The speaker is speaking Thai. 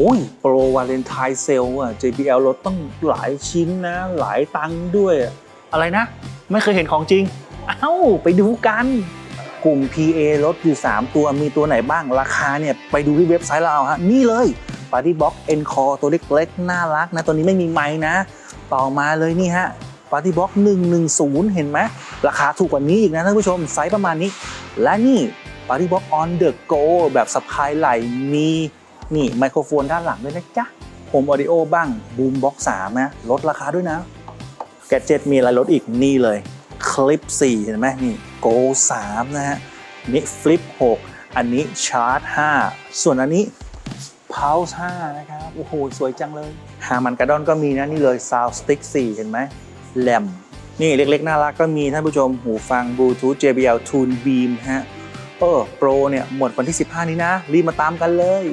โอ้ยโปรวาเลนไทน์เซลอะ JBL ลดต้องหลายชิ้นนะ หลายตังค์ด้วย อะไรนะ ไม่เคยเห็นของจริง เอ้า ไปดูกัน กลุ่ม PA ลดอยู่ 3 ตัวมีตัวไหนบ้างราคาเนี่ย ไปดูที่เว็บไซต์เราเอาฮะ นี่เลย Party Box Encore ตัวเล็กๆ น่ารักนะ ตัวนี้ไม่มีไม้นะ ต่อมาเลยนี่ฮะ Party Box 110 เห็นไหมราคาถูกกว่านี้อีกนะท่านผู้ชมไซส์ประมาณนี้ และนี่ Party Box on the go แบบสะพายไหล่มี นี่ไมโครโฟนด้านหลังด้วยนะจ๊ะโฮมออดิโอบ้าง Boom Box 3นะลดราคาด้วยนะ แกเจ็ตมีอะไรลดอีกนี่เลย คลิป 4 เห็นไหมนี่ Go 3นะฮะนี่ฟลิป 6 อันนี้ชาร์จ 5 ส่วนอันนี้ Pulse 5นะครับ โอ้โห สวยจังเลยฮามันกระดอนก็มีนะ นี่เลย Sound Stick 4เห็นไหมแลมนี่เล็กๆ น่ารักก็มีท่านผู้ชมหูฟัง Bluetooth JBL Tune Beam ฮะเออโปรเนี่ย หมดวันที่ 15 นี้นะ รีบมาตามกันเลย